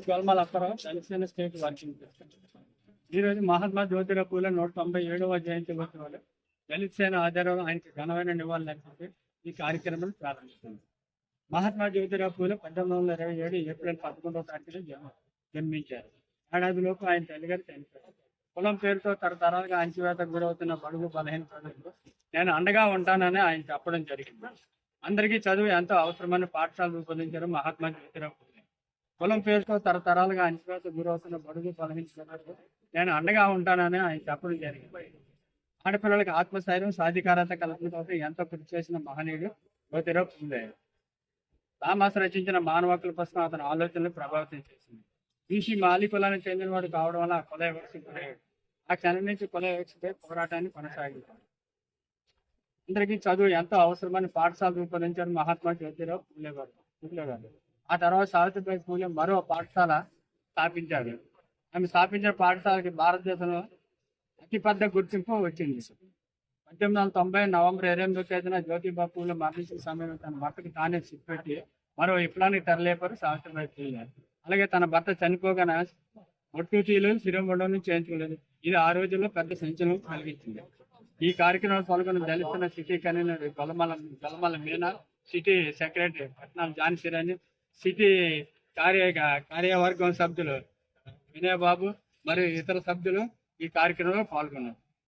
పేరు Golmal Apparao Janasena state working president. ఈరోజు మహాత్మా జ్యోతిరావు పూలే నూట తొంభై ఏడవ జయంతి ఉత్సవాలు. దళిత సేన ఆధారంలో ఆయనకి ఘనమైన నివాళులర్పించి ఈ కార్యక్రమం ప్రారంభిస్తుంది. మహాత్మా జ్యోతిరావు పూలే పంతొమ్మిది వందల ఇరవై ఏడు ఏప్రిల్ పదకొండవ తారీఖున జన్మించారు. ఏడాదిలోపు ఆయన తల్లిగారు చనిపోయారు. కులం పేరుతో తరతరాలుగా అంచువేతకు గురవుతున్న బడుగు బలహీన ప్రజలకు నేను అండగా ఉంటానని ఆయన చెప్పడం జరిగింది. అందరికీ చదువు ఎంతో అవసరమని పాఠశాల రూపొందించారు మహాత్మా జ్యోతిరావు పూలే. కులం పేరుతో తరతరాలుగా అంచువేతకు గురవుతున్న బడుగు బలహీన నేను అండగా ఉంటానని ఆయన చెప్పడం జరిగింది. ఆడపిల్లలకు ఆత్మస్థైర్యం సాధికారత కల్పన కోసం ఎంతో కృషి చేసిన మహనీయుడు జ్యోతిరావు పూలే థామస్ రచించిన మానవ పుస్తకం అతని ఆలోచనలు ప్రభావితం చేసింది. బీసీ మాలి కులానికి చెందినవాడు కావడం వల్ల ఆ కుల వివక్ష ఆ క్షణం నుంచి కుల వివక్షపై పోరాటాన్ని కొనసాగించాడు. అందరికీ చదువు ఎంతో అవసరమని పాఠశాల రూపొందించారు మహాత్మా జ్యోతిరావు పూలే గారు. ఆ తర్వాత సావిత్రిబాయి పూలే మరో పాఠశాల స్థాపించారు ఆమె స్థాపించిన పాఠశాలకి భారతదేశంలో అతిపెద్ద గుర్తింపు వచ్చింది. పద్దెనిమిది వందల తొంభై నవంబర్ ఇరవై ఎనిమిదో తేదీన జ్యోతిబా పూలు మరణించిన సమయంలో తన భర్తకి తానే సిప్పెట్టి మరో విప్లవానికి తరలేపారు సావిత్రిబాయి పూలే అలాగే తన భర్త చనిపోగానే ఒట్టుతీలు శిరోమండలం చేయించుకోలేదు ఇది ఆ రోజుల్లో పెద్ద సంచలనం కలిగించింది. ఈ కార్యక్రమంలో పాల్గొన్న దళిత city convener Golamala Golamala Meena city secretary Patnam Jhansi Sirani city కార్య కార్యవర్గం సభ్యులు వినయ్ బాబు మరియు ఇతర సభ్యులు ఈ కార్యక్రమంలో పాల్గొన్నారు.